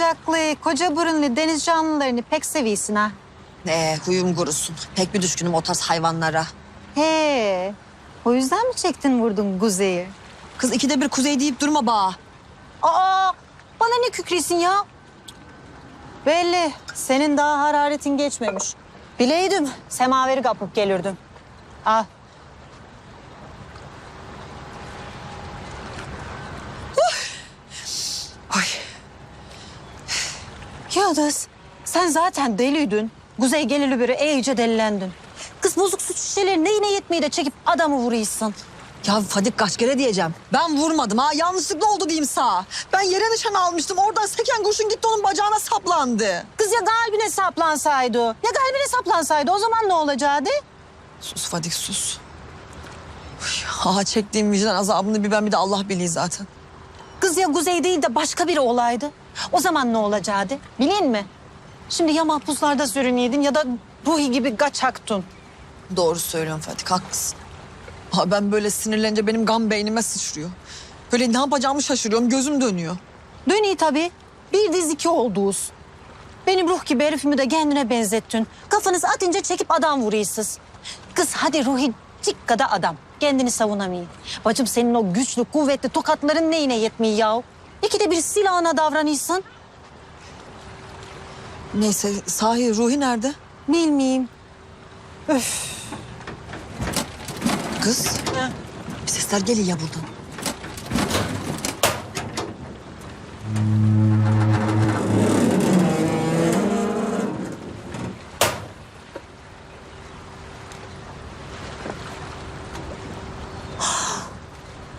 bacaklı, koca burunlu deniz canlılarını pek seviyorsun ha. Ee, huyum kurusun. Pek bir düşkünüm o tarz hayvanlara. He, o yüzden mi çektin vurdun Kuzey'i? Kız ikide bir kuzey deyip durma ba. Aa, bana ne kükresin ya? Belli, senin daha hararetin geçmemiş. Bileydim, semaveri kapıp gelirdim. Al. Yıldız, sen zaten deliydin. Kuzey geleli beri iyice delilendin. Kız bozuk süt şişeleri neyine yetmeyi de çekip adamı vuruyorsun. Ya Fadik kaç kere diyeceğim. Ben vurmadım ha. Yanlışlıkla oldu diyeyim sağ. Ben yere nişan almıştım. Oradan seken kurşun gitti onun bacağına saplandı. Kız ya kalbine saplansaydı? Ya kalbine saplansaydı o zaman ne olacaktı? Sus Fadik sus. Uy, Aha çektiğim vicdan azabını bir ben bir de Allah biliyor zaten. Kız ya Kuzey değil de başka biri olaydı. O zaman ne olacaktı? Bilin mi? Şimdi ya mahpuslarda sürünüydün ya da Ruhi gibi kaçaktın. Doğru söylüyorsun Fadik haklısın. Ha ben böyle sinirlenince benim gam beynime sıçrıyor. Böyle ne yapacağımı şaşırıyorum gözüm dönüyor. Dönüyor tabii. Bir diz iki oldunuz. Benim ruh gibi herifimi de kendine benzettin. Kafanızı atınca çekip adam vuruyorsunuz. Kız hadi Ruhi cikkada adam. Kendini savunamıyor. Bacım senin o güçlü, kuvvetli tokatların neyine yetmiyor ya? İkide bir silahına davranıyorsun. Neyse sahi Ruhi nerede? Bilmeyeyim. Kız. Bir sesler geliyor ya buradan.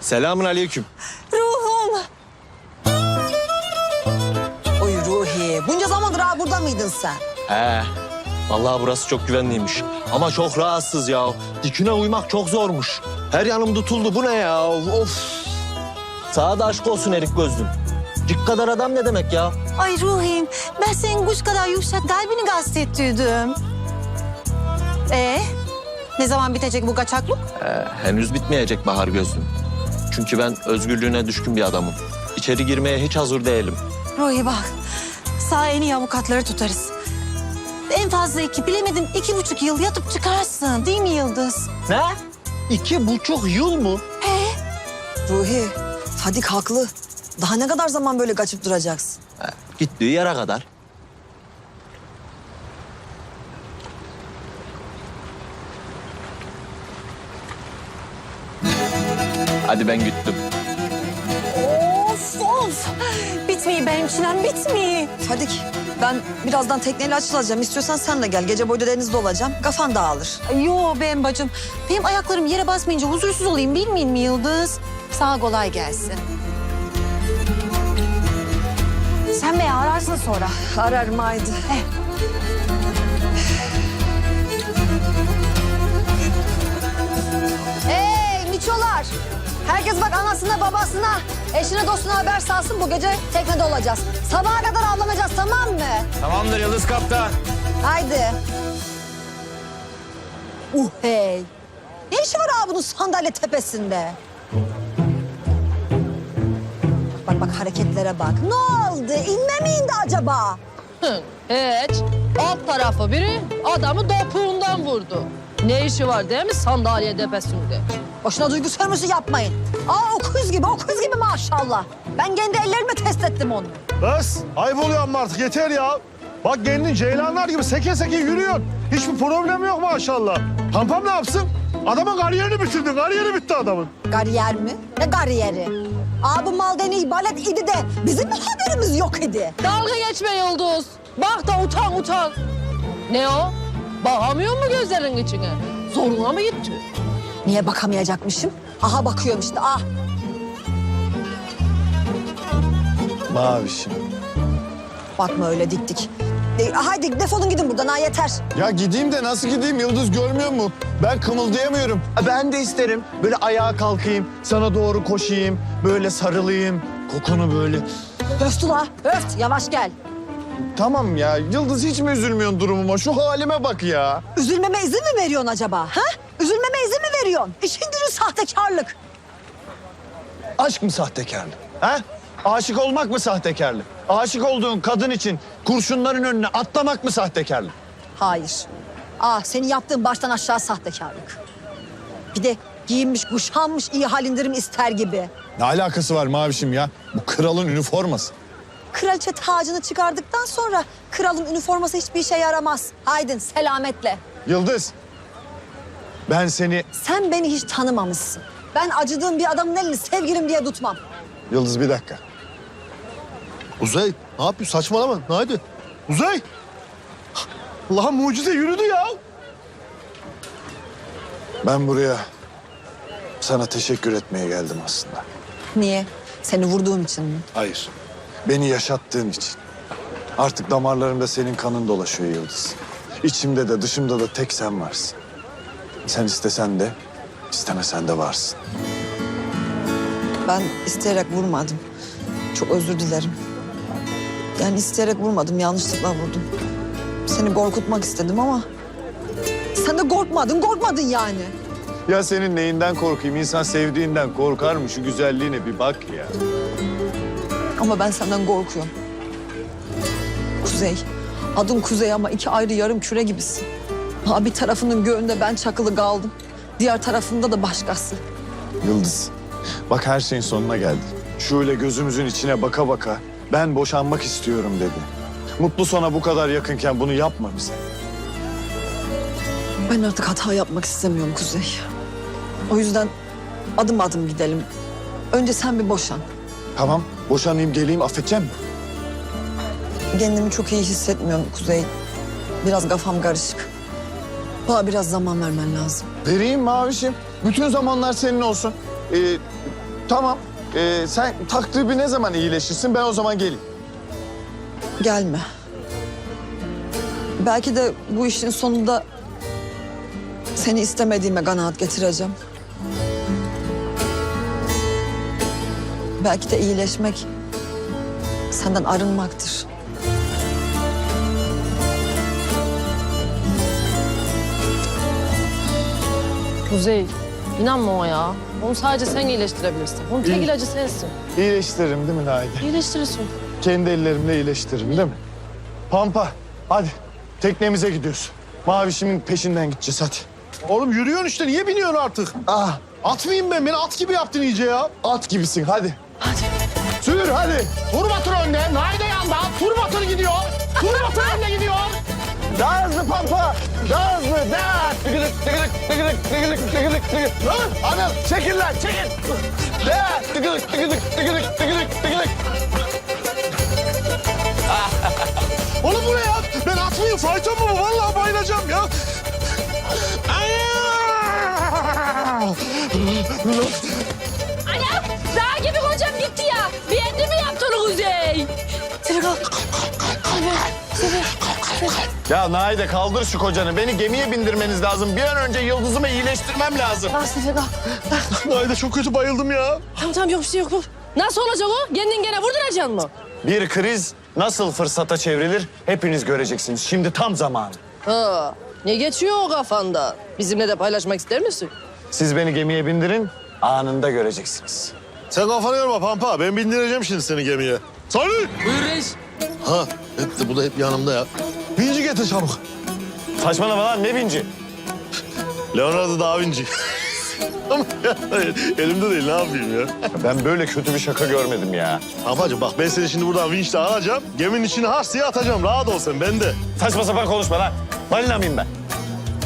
Selamun aleyküm. Mıydın sen? He. Vallahi burası çok güvenliymiş. Ama çok rahatsız ya. Dikine uymak çok zormuş. Her yanım tutuldu. Bu ne ya? Of. Sağa da aşk olsun erik gözlüm. Dik kadar adam ne demek ya? Ay Ruhim, ben senin kuş kadar yumuşak kalbini gazetettiydim. Ee, ne zaman bitecek bu kaçaklık? He, henüz bitmeyecek bahar gözlüm. Çünkü ben özgürlüğüne düşkün bir adamım. İçeri girmeye hiç hazır değilim. Ruhi bak, sağ en iyi avukatları tutarız. En fazla iki, bilemedin iki buçuk yıl yatıp çıkarsın değil mi Yıldız? Ne? İki buçuk yıl mı? Ruhi. Fadik haklı. Daha ne kadar zaman böyle kaçıp duracaksın? He, gittiği yere kadar. Hadi ben gittim. Of! Bitmiyor benim çilem, bitmiyor. Fadik ben birazdan tekneyle açılacağım. İstiyorsan sen de gel. Gece boyda denizde olacağım. Kafan dağılır. Ay, Yo benim bacım, benim ayaklarım yere basmayınca huzursuz olayım bilmeyin mi Yıldız? Sağ kolay gelsin. Sen beni ararsın sonra. Ararım haydi. Hey miçolar! Herkes bak anasına babasına, eşine dostuna haber salsın bu gece teknede olacağız. Sabaha kadar avlanacağız tamam mı? Tamamdır Yıldız Kaptan. Haydi. Uh hey. Ne işi var abi bunun sandalye tepesinde? Bak bak hareketlere bak. Ne oldu? İnme mi indi acaba? Hiç. Alt tarafı biri adamı topuğundan vurdu. Ne işi var değil mi sandalye tepesinde? Boşuna duygu sömürüsü yapmayın. Aa okuz gibi, okuz gibi maşallah. Ben kendi ellerimle test ettim onu. Kız ayıp oluyor ama artık yeter ya. Bak kendin ceylanlar gibi seke seke yürüyorsun. Hiçbir problem yok maşallah. Pampam ne yapsın? Adamın kariyerini bitirdin. Kariyeri bitti adamın. Kariyer mi? Ne kariyeri? Aa bu mal deni ibalet idi de bizim mi haberimiz yok idi? Dalga geçme Yıldız. Bak da utan utan. Ne o? Bakamıyor mu gözlerin içine? Zoruna mı gitti? Niye bakamayacakmışım? Aha bakıyorum işte ah. Mavişim. Bakma öyle dik dik. E, haydi defolun gidin buradan ha yeter. Ya gideyim de nasıl gideyim Yıldız görmüyor mu? Ben kımıldayamıyorum. Ben de isterim. Böyle ayağa kalkayım, sana doğru koşayım, böyle sarılayım. Kokunu böyle. Öft ula öft yavaş gel. Tamam ya Yıldız hiç mi üzülmüyorsun durumuma? Şu halime bak ya. Üzülmeme izin mi veriyorsun acaba? Ha? Üzülmeme izin mi veriyorsun? İşin gücü sahtekarlık. Aşk mı sahtekarlık? Ha? Aşık olmak mı sahtekarlık? Aşık olduğun kadın için kurşunların önüne atlamak mı sahtekarlık? Hayır. Ah senin yaptığın baştan aşağı sahtekarlık. Bir de giyinmiş, kuşanmış iyi hal indirim ister gibi. Ne alakası var Mavişim ya? Bu kralın üniforması. Kraliçe tacını çıkardıktan sonra kralın üniforması hiçbir işe yaramaz. Haydin selametle. Yıldız, ben seni... Sen beni hiç tanımamışsın. Ben acıdığım bir adamın elini sevgilim diye tutmam. Yıldız bir dakika. Uzay ne yapıyorsun saçmalama. Haydi. Uzay. Allah'ım mucize yürüdü ya. Ben buraya sana teşekkür etmeye geldim aslında. Niye? Seni vurduğum için mi? Hayır. Beni yaşattığın için. Artık damarlarımda senin kanın dolaşıyor Yıldız. İçimde de dışımda da tek sen varsın. Sen istesen de istemesen de varsın. Ben isteyerek vurmadım. Çok özür dilerim. Yani isteyerek vurmadım, yanlışlıkla vurdum. Seni korkutmak istedim ama... Sen de korkmadın, korkmadın yani. Ya senin neyinden korkayım? İnsan sevdiğinden korkar mı? Şu güzelliğine bir bak ya. Ama ben senden korkuyorum. Kuzey. Adın Kuzey ama iki ayrı yarım küre gibisin. Ha bir tarafının göğünde ben çakılı kaldım. Diğer tarafında da başkası. Yıldız, bak her şeyin sonuna geldi. Şöyle gözümüzün içine baka baka ben boşanmak istiyorum dedi. Mutlu sona bu kadar yakınken bunu yapma bize. Ben artık hata yapmak istemiyorum Kuzey. O yüzden adım adım gidelim. Önce sen bir boşan. Tamam, boşanayım geleyim affedeceğim mi? Kendimi çok iyi hissetmiyorum Kuzey. Biraz kafam karışık. Bana biraz zaman vermen lazım. Vereyim Mavişim. Bütün zamanlar senin olsun. Ee, tamam. Ee, sen takribi ne zaman iyileşirsin ben o zaman geleyim. Gelme. Belki de bu işin sonunda seni istemediğime kanaat getireceğim. Belki de iyileşmek senden arınmaktır. Kuzey, inanma o ya. Onu sadece sen iyileştirebilirsin. Bunun tek ilacı sensin. İyileştiririm değil mi Naide? İyileştirirsin. Kendi ellerimle iyileştiririm değil mi? Pampa hadi teknemize gidiyoruz. Mavişimin peşinden gideceğiz hadi. Oğlum yürüyorsun işte niye biniyorsun artık? Ah At mıyım ben? Beni at gibi yaptın iyice ya. at gibisin hadi. Hadi. Tur batır önde. Naide yanda. Tur batır gidiyor. Tur batır önde gidiyor. Daha hızlı Pampa. Daha hızlı. Daha. Tıkırık tıkırık tıkırık tıkırık tıkırık tıkırık. Lan Anıl çekil lan çekil. Daha. Tıkırık tıkırık tıkırık tıkırık tıkırık. Oğlum bu ne ya? Ben at mıyım? Fayton mu bu? Vallahi bayılacağım ya. Anam, dağ gibi kocam gitti ya. Beğendi mi yaptın Kuzey? Ya Naide kaldır şu kocanı. Beni gemiye bindirmeniz lazım. Bir an önce yıldızımı iyileştirmem lazım. Ah Sefer kalk. Naide çok kötü bayıldım ya. Tamam tamam yok bir şey yok. yok. Nasıl olacak o? Kendin gene vurduracaksın mı? Bir kriz nasıl fırsata çevrilir hepiniz göreceksiniz. Şimdi tam zamanı. Ha, ne geçiyor o kafanda? Bizimle de paylaşmak ister misin? Siz beni gemiye bindirin, anında göreceksiniz. Sen kafanı yorma Pampa. Ben bindireceğim şimdi seni gemiye. Salih! Buyur reis. Ha, hep de bu da hep yanımda ya. Vinci getir çabuk. Saçmalama lan ne binci? Leonardo da Vinci. Ama ya, elimde değil ne yapayım ya. Ben böyle kötü bir şaka görmedim ya. Ablacığım bak ben seni şimdi buradan vinçle alacağım. Geminin içine hars diye atacağım. Rahat ol sen ben de. Saçma sapan konuşma lan. Balina mıyım ben?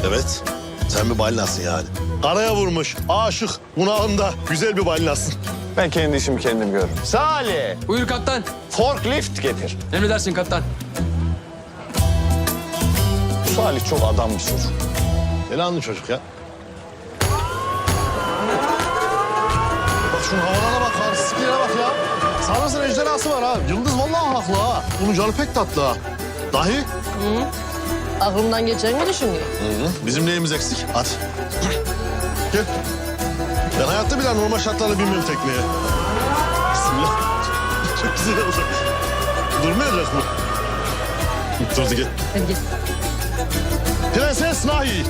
Evet. Sen bir balinasın yani. Karaya vurmuş, aşık, bunağında güzel bir balinasın. Ben kendi işimi kendim görürüm. Salih, Buyur kaptan. forklift getir. Emredersin kaptan. Salih çok adam bir çocuk. Elanlı çocuk ya. Bak şunun havalara bak, artistikliğine bak ya. Sanırsın ejderhası var ha. Yıldız vallahi haklı ha. Bunun canı pek tatlı ha. Dahi Aklımdan geçen mi düşünüyor? bizim neyimiz eksik? Hadi. Gel. Ben hayatta bile normal şartlarla binmiyorum tekneye. Bismillah. Çok güzel oldu. Durmayacak mı? Durdu gel. Hadi git. Prenses Nahi.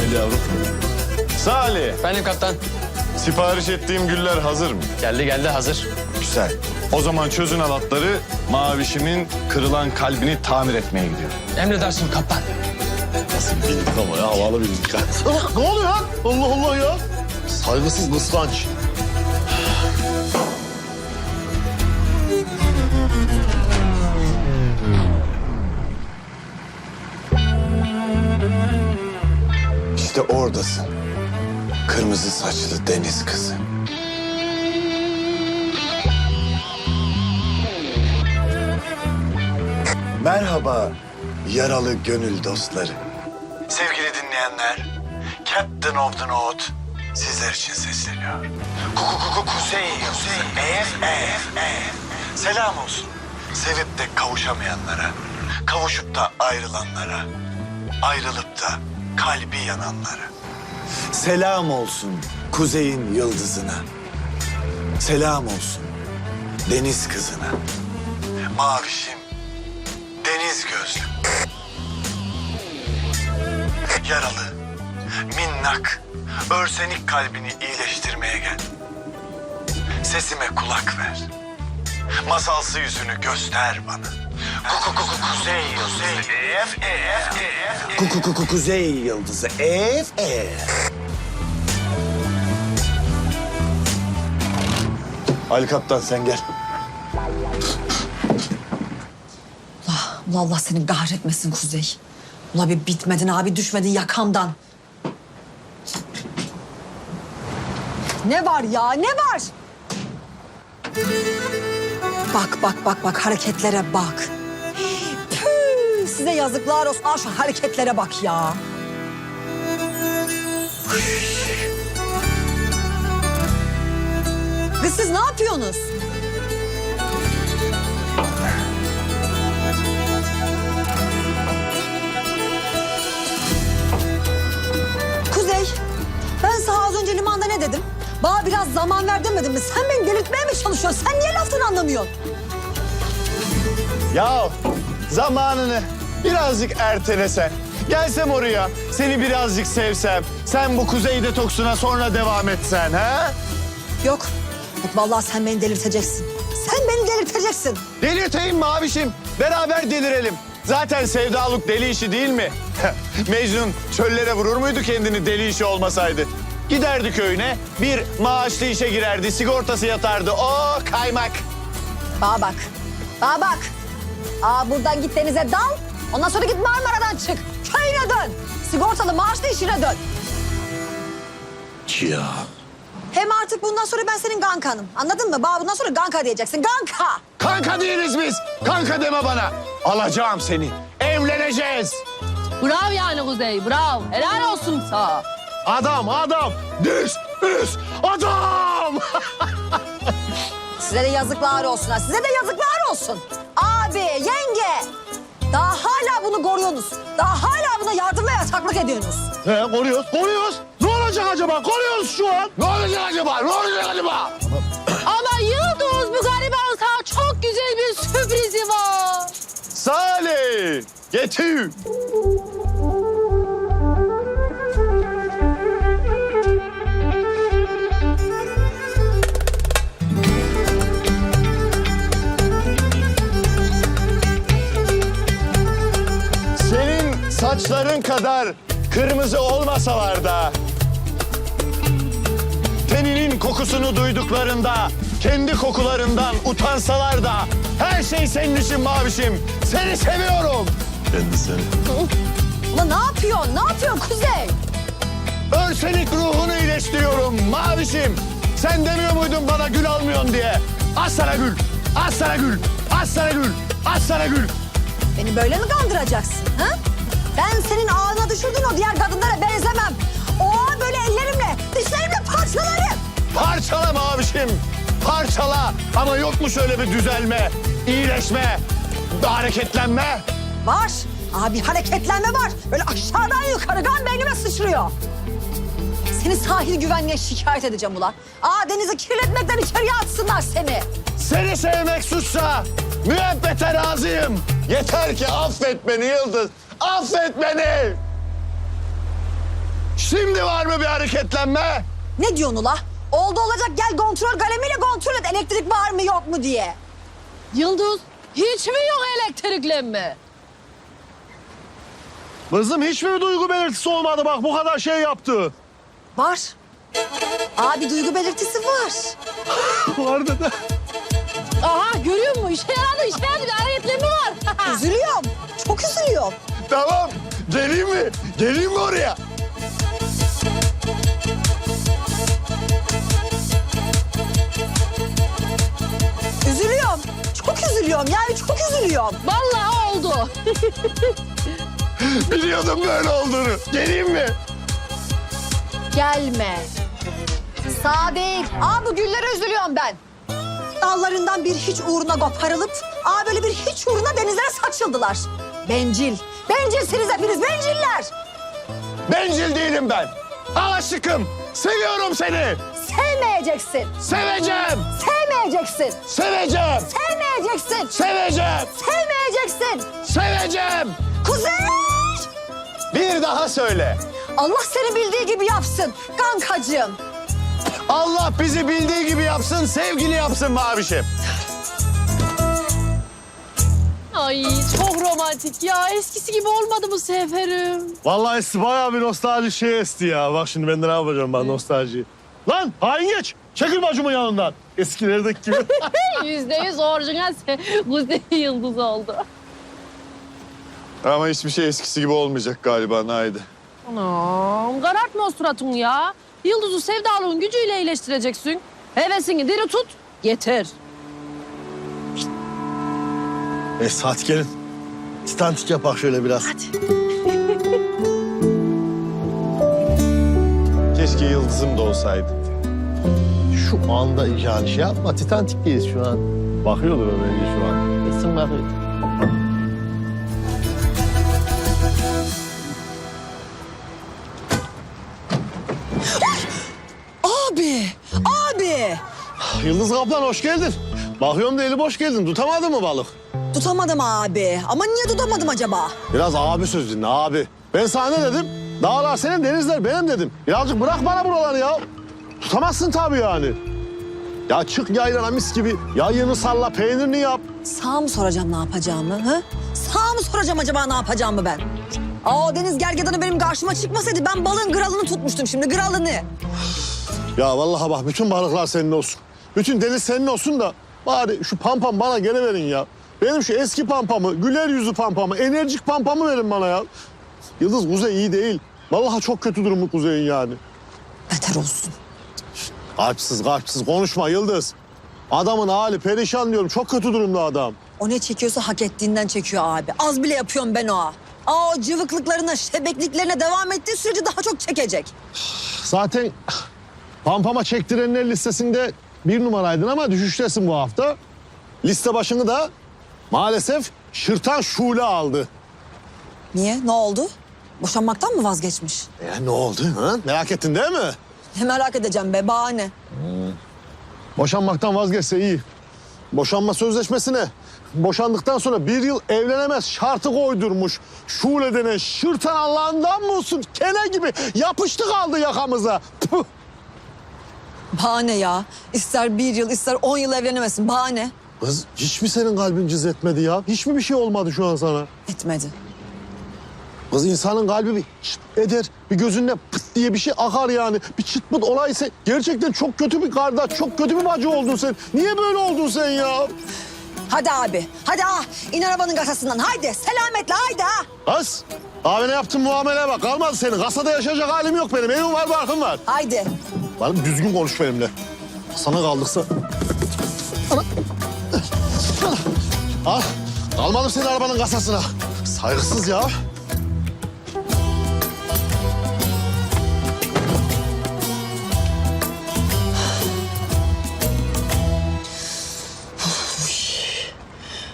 Gel yavrum. Salih, Benim kaptan. Sipariş ettiğim güller hazır mı? Geldi geldi hazır. Güzel. O zaman çözün alatları Mavişimin kırılan kalbini tamir etmeye gidiyorum. Emredersin kaptan. Bindik ama ya havalı bindik. ne oluyor lan? Allah Allah ya. Saygısız kıskanç. İşte oradasın. Kırmızı saçlı deniz kızı. Merhaba yaralı gönül dostları. Sevgili dinleyenler, Captain of the North sizler için sesleniyor. Kuku kuku kuzey, kuzey, ef, ef, ef. Selam olsun. Sevip de kavuşamayanlara, kavuşup da ayrılanlara, ayrılıp da kalbi yananlara. Selam olsun kuzeyin yıldızına. Selam olsun deniz kızına. Mavişim, deniz gözlüm. Yaralı, minnak, örsenik kalbini iyileştirmeye gel. Sesime kulak ver. Masalsı yüzünü göster bana. Kuku kuku kuzey yıldızı. Ef ef ef. Kuku kuku kuzey yıldızı. Ef ef. Ali Kaptan sen gel. Ulan Allah seni kahretmesin Kuzey. Ula bir bitmedin abi düşmedin yakamdan. Ne var ya ne var? Bak bak bak bak hareketlere bak. Püh, size yazıklar olsun. Aa, şu hareketlere bak ya. Kız siz ne yapıyorsunuz? Bana biraz zaman ver demedim mi? Sen beni delirtmeye mi çalışıyorsun? Sen niye laftan anlamıyorsun? Ya zamanını birazcık ertelesen. Gelsem oraya, seni birazcık sevsem. Sen bu kuzey detoksuna sonra devam etsen ha? Yok. Yok vallahi sen beni delirteceksin. Sen beni delirteceksin. Delirteyim mi abişim? Beraber delirelim. Zaten sevdalık deli işi değil mi? Mecnun çöllere vurur muydu kendini deli işi olmasaydı? Giderdi köyüne, bir maaşlı işe girerdi, sigortası yatardı. O kaymak. Bana bak. Bana bak. Aa buradan git denize dal. Ondan sonra git Marmara'dan çık. Köyüne dön. Sigortalı maaşlı işine dön. Ya. Hem artık bundan sonra ben senin gankanım. Anladın mı? Bana bundan sonra ganka diyeceksin. Ganka. Kanka değiliz biz. Kanka deme bana. Alacağım seni. Evleneceğiz. Bravo yani Kuzey, bravo. Helal olsun sana. Adam, adam. Düz, düz. Adam. Size de yazıklar olsun ha. Size de yazıklar olsun. Abi, yenge. Daha hala bunu koruyorsunuz. Daha hala buna yardım ve yataklık ediyorsunuz. He, koruyoruz, koruyoruz. Ne olacak acaba? Koruyoruz şu an. Ne olacak acaba? Ne olacak acaba? Ama Yıldız bu gariban sana çok güzel bir sürprizi var. Salih, getir. Saçların kadar kırmızı olmasalar da teninin kokusunu duyduklarında kendi kokularından utansalar da her şey senin için mavişim. Seni seviyorum. Ben de seni. Ulan ne yapıyorsun? Ne yapıyorsun Kuzey? Örsenik ruhunu iyileştiriyorum mavişim. Sen demiyor muydun bana gül almıyorsun diye? Az sana gül, az sana gül, az sana gül, az sana gül. Beni böyle mi kandıracaksın? Ha? Ben senin ağzına düşürdüğün o diğer kadınlara benzemem. O böyle ellerimle, dişlerimle parçalarım. Parçala mavişim, parçala. Ama yok mu şöyle bir düzelme, iyileşme, bir hareketlenme? Var. Abi hareketlenme var. Böyle aşağıdan yukarı kan beynime sıçrıyor. Seni sahil güvenliğe şikayet edeceğim ulan. Aa denizi kirletmekten içeriye atsınlar seni. Seni sevmek suçsa müebbete razıyım. Yeter ki affet beni Yıldız. Affet beni. Şimdi var mı bir hareketlenme? Ne diyorsun ula? Oldu olacak gel kontrol kalemiyle kontrol et elektrik var mı yok mu diye. Yıldız hiç mi yok elektriklenme? Kızım hiçbir duygu belirtisi olmadı bak bu kadar şey yaptı. Var. Abi duygu belirtisi var. Vardı da. Aha görüyor musun? İşe yaradı işe yaradı. Bir hareketlenme var. Üzülüyorum. Çok üzülüyorum. Tamam. Geleyim mi? Geleyim mi oraya? Üzülüyorum. Çok üzülüyorum yani çok üzülüyorum. Vallahi oldu. Biliyordum böyle olduğunu. Geleyim mi? Gelme. Sağ değil. Aa bu güllere üzülüyorum ben. Dallarından bir hiç uğruna koparılıp aa böyle bir hiç uğruna denizlere saçıldılar. Bencil. Bencilsiniz hepiniz benciller. Bencil değilim ben. Aşıkım. Seviyorum seni. Sevmeyeceksin. Seveceğim. Sevmeyeceksin. Seveceğim. Sevmeyeceksin. Seveceğim. Sevmeyeceksin. Seveceğim. Kuzey! Bir daha söyle. Allah seni bildiği gibi yapsın kankacığım. Allah bizi bildiği gibi yapsın, sevgili yapsın Mavişim. Ay çok romantik ya. Eskisi gibi olmadı bu seferim. Vallahi esti bayağı bir nostalji şey esti ya. Bak şimdi ben de ne yapacağım ben nostalji. Lan hain geç. Çekil bacımın yanından. Eskilerdeki gibi. Yüzde yüz orijinal se- Kuzey Yıldız oldu. Ama hiçbir şey eskisi gibi olmayacak galiba Naide. Anam karartma o suratını ya. Yıldız'ı sevdalığın gücüyle iyileştireceksin. Hevesini diri tut, yeter. Neyse hadi gelin. Titantik yapak şöyle biraz. Hadi. Keşke yıldızım da olsaydı. Şu anda yani şey yapma. Titantik'teyiz şu an. Bakıyordur o bence şu an. Kesin bakıyor. Abi, abi. Yıldız Kaplan hoş geldin. Bakıyorum da eli boş geldin. Tutamadın mı balık? Tutamadım abi. Ama niye tutamadım acaba? Biraz abi söz dinle abi. Ben sana ne dedim? Dağlar senin, denizler benim dedim. Birazcık bırak bana buraları ya. Tutamazsın tabii yani. Ya çık yaylana mis gibi. Yayını salla, peynirini yap. Sağ mı soracağım ne yapacağımı? Hı? Sağ mı soracağım acaba ne yapacağımı ben? Aa deniz gergedanı benim karşıma çıkmasaydı ben balığın gralını tutmuştum şimdi gralını. Ya vallahi bak bütün balıklar senin olsun. Bütün deniz senin olsun da bari şu pampam bana gene verin ya. Benim şu eski pampamı, güler yüzlü pampamı, enerjik pampamı verin bana ya. Yıldız Kuzey iyi değil. Vallahi çok kötü durumu Kuzey'in yani. Beter olsun. Kalpsiz kalpsiz konuşma Yıldız. Adamın hali perişan diyorum. Çok kötü durumda adam. O ne çekiyorsa hak ettiğinden çekiyor abi. Az bile yapıyorum ben o. Aa o cıvıklıklarına, şebekliklerine devam ettiği sürece daha çok çekecek. Zaten pampama çektirenler listesinde bir numaraydın ama düşüştesin bu hafta. Liste başını da maalesef Şırtan Şule aldı. Niye? Ne oldu? Boşanmaktan mı vazgeçmiş? E ne oldu? Ha? Merak ettin değil mi? Ne merak edeceğim be bahane. Boşanmaktan vazgeçse iyi. Boşanma sözleşmesine boşandıktan sonra bir yıl evlenemez şartı koydurmuş. Şule denen şırtan Allah'ından mı olsun? Kene gibi yapıştı kaldı yakamıza. Puh! Bahane ya. İster bir yıl ister on yıl evlenemesin. Bahane. Kız hiç mi senin kalbin cız etmedi ya? Hiç mi bir şey olmadı şu an sana? Etmedi. Kız insanın kalbi bir çıt eder. Bir gözünde pıt diye bir şey akar yani. Bir çıt pıt olaysa gerçekten çok kötü bir kardeş, çok kötü bir bacı oldun sen. Niye böyle oldun sen ya? Hadi abi. Hadi ah. İn arabanın kasasından. Haydi. Selametle haydi ha. Kız, abine yaptığın muameleye bak. Kalmadı senin. Kasada yaşayacak halim yok benim. Evim var, barkım var. Haydi. Bana düzgün konuş benimle. Sana kaldıksa... Al. Almadım seni arabanın kasasına. Saygısız ya.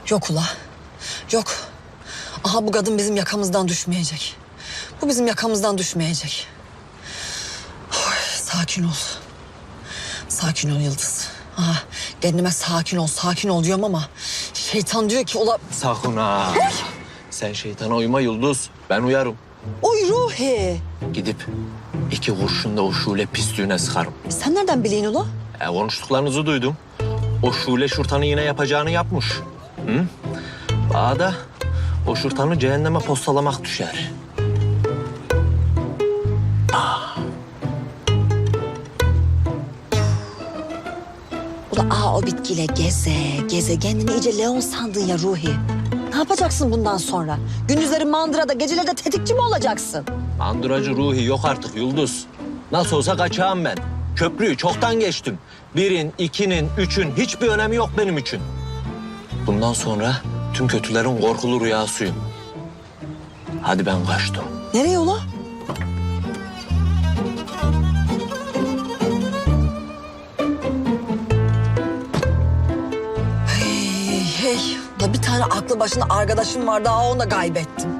Yok ula. Yok. Aha bu kadın bizim yakamızdan düşmeyecek. Bu bizim yakamızdan düşmeyecek. Oy, sakin ol. Sakin ol Yıldız. Aha, kendime sakin ol, sakin ol diyorum ama... ...şeytan diyor ki ula Sakın ha. Sen şeytana uyma Yıldız. Ben uyarım. uyuyacağım. Ruhi. Gidip iki kurşun da o şule pisliğine sıkarım. Sen nereden biliyorsun ula? E, konuştuklarınızı duydum. O şule şurtanı yine yapacağını yapmış. Hı? Bana da o şurtanı cehenneme postalamak düşer. Ula aa o bitkiyle geze, geze. Kendini iyice Leon sandın ya Ruhi. Ne yapacaksın bundan sonra? Gündüzleri mandırada, geceleri de tetikçi mi olacaksın? Manduracı Ruhi yok artık Yıldız. Nasıl olsa kaçağım ben. Köprüyü çoktan geçtim. Birin, ikinin, üçün hiçbir önemi yok benim için. Bundan sonra tüm kötülerin korkulu rüyasıyım. Hadi ben kaçtım. Nereye ula? Tane aklı başında arkadaşım vardı. Aa onu da kaybettim.